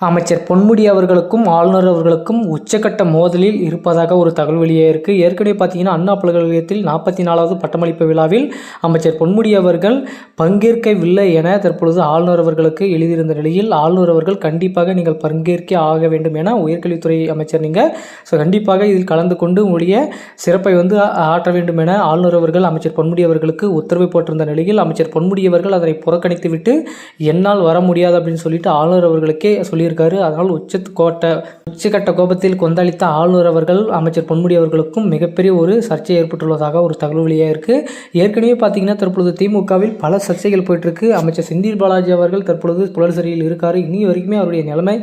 அமைச்சர் பொன்முடி அவர்களுக்கும் ஆளுநர் அவர்களுக்கும் உச்சக்கட்ட மோதலில் இருப்பதாக ஒரு தகவல் வெளியே இருக்கு. ஏற்கனவே பார்த்தீங்கன்னா அண்ணா பல்கலைக்கழகத்தில் நாற்பத்தி நாலாவது பட்டமளிப்பு விழாவில் அமைச்சர் பொன்முடி அவர்கள் பங்கேற்கவில்லை என தற்பொழுது ஆளுநர் அவர்களுக்கு எழுதியிருந்த நிலையில் ஆளுநர் அவர்கள் கண்டிப்பாக நீங்கள் பங்கேற்க ஆக வேண்டும் என உயர்கல்வித்துறை அமைச்சர் நீங்கள் ஸோ கண்டிப்பாக இதில் கலந்து கொண்டு உங்களுடைய சிறப்பை வந்து ஆற்ற வேண்டும் என ஆளுநர் அவர்கள் அமைச்சர் பொன்முடி அவர்களுக்கு உத்தரவு போட்டிருந்த நிலையில் அமைச்சர் பொன்முடி அவர்கள் அதனை புறக்கணித்துவிட்டு என்னால் வர முடியாது அப்படின்னு சொல்லிட்டு ஆளுநர் அவர்களுக்கே சொல்லி சொல்லியிருக்காரு. அதனால் உச்ச கோட்டை உச்சக்கட்ட கோபத்தில் கொந்தளித்த ஆளுநர் அவர்கள் அமைச்சர் பொன்முடி அவர்களுக்கும் மிகப்பெரிய ஒரு சர்ச்சை ஏற்பட்டுள்ளதாக ஒரு தகவல் வெளியாக இருக்குது ஏற்கனவே பார்த்தீங்கன்னா தற்பொழுது திமுகவில் பல சர்ச்சைகள் போயிட்டுருக்கு. அமைச்சர் செந்தில் பாலாஜி அவர்கள் தற்பொழுது புலர் சிறையில் இருக்கார். இனி வரைக்குமே அவருடைய நிலைமை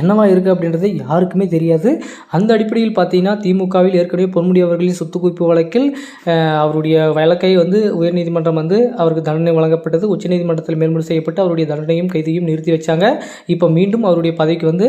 என்னவா இருக்குது அப்படின்றது யாருக்குமே தெரியாது. அந்த அடிப்படையில் பார்த்தீங்கன்னா திமுகவில் ஏற்கனவே பொன்முடி அவர்களின் சொத்து குவிப்பு வழக்கில் அவருடைய வழக்கை வந்து உயர்நீதிமன்றம் வந்து அவருக்கு தண்டனை வழங்கப்பட்டது. உச்சநீதிமன்றத்தில் மேல்முறை செய்யப்பட்டு அவருடைய தண்டனையும் கைதையும் நிறுத்தி வச்சாங்க. இப்போ மீண்டும் அவருடைய பதவிக்கு வந்து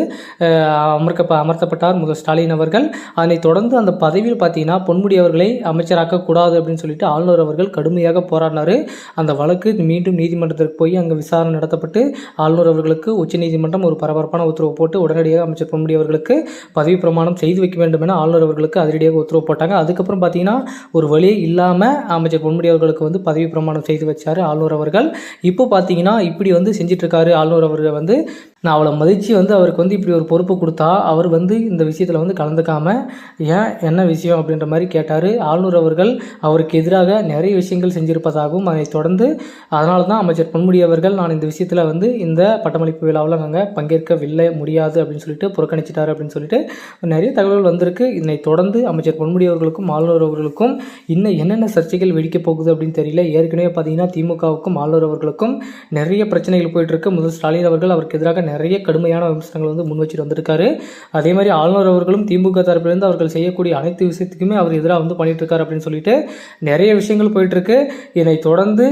அமர்க்க அமர்த்தப்பட்டார் முதல் ஸ்டாலின் அவர்கள். அதனைத் தொடர்ந்து அந்த பதவியில் பார்த்தீங்கன்னா பொன்முடி அவர்களை அமைச்சராக்க கூடாது அப்படின்னு சொல்லிட்டு ஆளுநர் அவர்கள் கடுமையாக போராடினார். அந்த வழக்கு மீண்டும் நீதிமன்றத்திற்கு போய் அங்கே விசாரணை நடத்தப்பட்டு ஆளுநர் அவர்களுக்கு உச்சநீதிமன்றம் ஒரு பரபரப்பான உத்தரவு போட்டு உடனடியாக அமைச்சர் பொன்முடி அவர்களுக்கு பதவி பிரமாணம் செய்து வைக்க வேண்டும் என ஆளுநர் அவர்களுக்கு அதிரடியாக உத்தரவு போட்டாங்க. அதுக்கப்புறம் பார்த்தீங்கன்னா ஒரு வழியே இல்லாமல் அமைச்சர் பொன்முடி அவர்களுக்கு வந்து பதவி பிரமாணம் செய்து வச்சார் ஆளுநர் அவர்கள். இப்போ பார்த்தீங்கன்னா இப்படி வந்து செஞ்சிட்ருக்காரு ஆளுநர் அவர்கள் வந்து. நான் அவளை மதித்து வந்து அவருக்கு வந்து இப்படி ஒரு பொறுப்பு கொடுத்தா அவர் வந்து இந்த விஷயத்தில் வந்து கலந்துக்காமல் ஏன் என்ன விஷயம் அப்படின்ற மாதிரி கேட்டார். ஆளுநர் அவர்கள் அவருக்கு எதிராக நிறைய விஷயங்கள் செஞ்சிருப்பதாகவும் அதை தொடர்ந்து அதனால தான் அமைச்சர் பொன்முடி அவர்கள் நான் இந்த விஷயத்தில் வந்து இந்த பட்டமளிப்பு விழாவில் நாங்கள் பங்கேற்கவில்லை முடியாது அப்படின்னு சொல்லிட்டு புறக்கணிச்சிட்டார் அப்படின்னு சொல்லிட்டு நிறைய தகவல்கள் வந்திருக்கு. இதனை தொடர்ந்து அமைச்சர் பொன்முடி அவர்களுக்கும் ஆளுநர் அவர்களுக்கும் இன்னும் என்னென்ன சர்ச்சைகள் வெடிக்கப் போகுது அப்படின்னு தெரியல. ஏற்கனவே பார்த்தீங்கன்னா திமுகவுக்கும் ஆளுநர் அவர்களுக்கும் நிறைய பிரச்சனைகள் போயிட்டு இருக்கு. முதல் ஸ்டாலின் அவர்கள் அவருக்கு எதிராக நிறைய கடுமையான விமர்சனங்கள் வந்து முன் வச்சுட்டு வந்திருக்காரு. அதே மாதிரி ஆளுநர் அவர்களும் திமுக தரப்பிலிருந்து அவர்கள் செய்யக்கூடிய அனைத்து விஷயத்துக்குமே அவர் எதிராக வந்து பண்ணிகிட்ருக்கார் இருக்காரு அப்படின்னு சொல்லிட்டு நிறைய விஷயங்கள் போயிட்டுருக்கு. இதனை தொடர்ந்து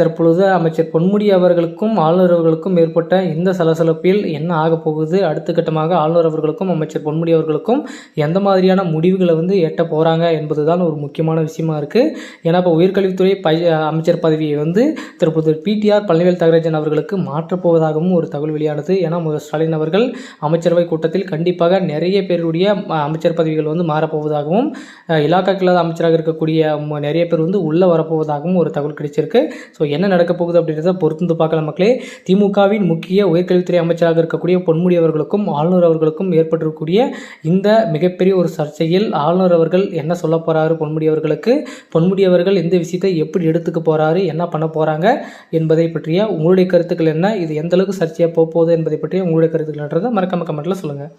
தற்பொழுது அமைச்சர் பொன்முடி அவர்களுக்கும் ஆளுநர் அவர்களுக்கும் ஏற்பட்ட இந்த சலசலப்பில் என்ன ஆக போகுது அடுத்த கட்டமாக ஆளுநர் அவர்களுக்கும் அமைச்சர் பொன்முடி அவர்களுக்கும் எந்த மாதிரியான முடிவுகளை வந்து எட்ட போறாங்க என்பதுதான் ஒரு முக்கியமான விஷயமா இருக்கு. ஏன்னா இப்போ உயர்கல்வித்துறை ப அமைச்சர் பதவியை வந்து தற்போது பிடிஆர் பழனிவேல் தகராஜன் அவர்களுக்கு மாற்றப் போவதாகவும் ஒரு தகவல் வெளியானது. ஏன்னா முதல் ஸ்டாலின் அவர்கள் அமைச்சரவை கூட்டத்தில் கண்டிப்பாக நிறைய பேருடைய அமைச்சர் பதவிகள் வந்து மாறப்போவதாகவும் அஹ், இல்லாத அமைச்சராக இருக்கக்கூடிய நிறைய பேர் வந்து உள்ளே வரப்போவதாகவும் ஒரு தகவல் கிடைச்சிருக்கு. ஸோ என்ன நடக்க போகுது அப்படின்றத பொறுத்து பார்க்கலாம் மக்களே. திமுகவின் முக்கிய உயர்கல்வித்துறை அமைச்சராக இருக்கக்கூடிய பொன்முடி அவர்களுக்கும் ஆளுநர் அவர்களுக்கும் ஏற்பட்டிருக்கக்கூடிய இந்த மிகப்பெரிய ஒரு சர்ச்சையில் ஆளுநர் அவர்கள் என்ன சொல்ல போகிறாரு பொன்முடி அவர்களுக்கு? பொன்முடி அவர்கள் இந்த விஷயத்தை எப்படி எடுத்துக்க போகிறாரு என்ன பண்ண போகிறாங்க என்பதை பற்றிய உங்களுடைய கருத்துக்கள் என்ன? இது எந்த அளவுக்கு சர்ச்சையாக போகுது என்பதை பற்றிய உங்களுடைய உங்களுடைய கருத்துக்கள்ன்றதை மறக்காம கமெண்ட்டில் சொல்லுங்கள்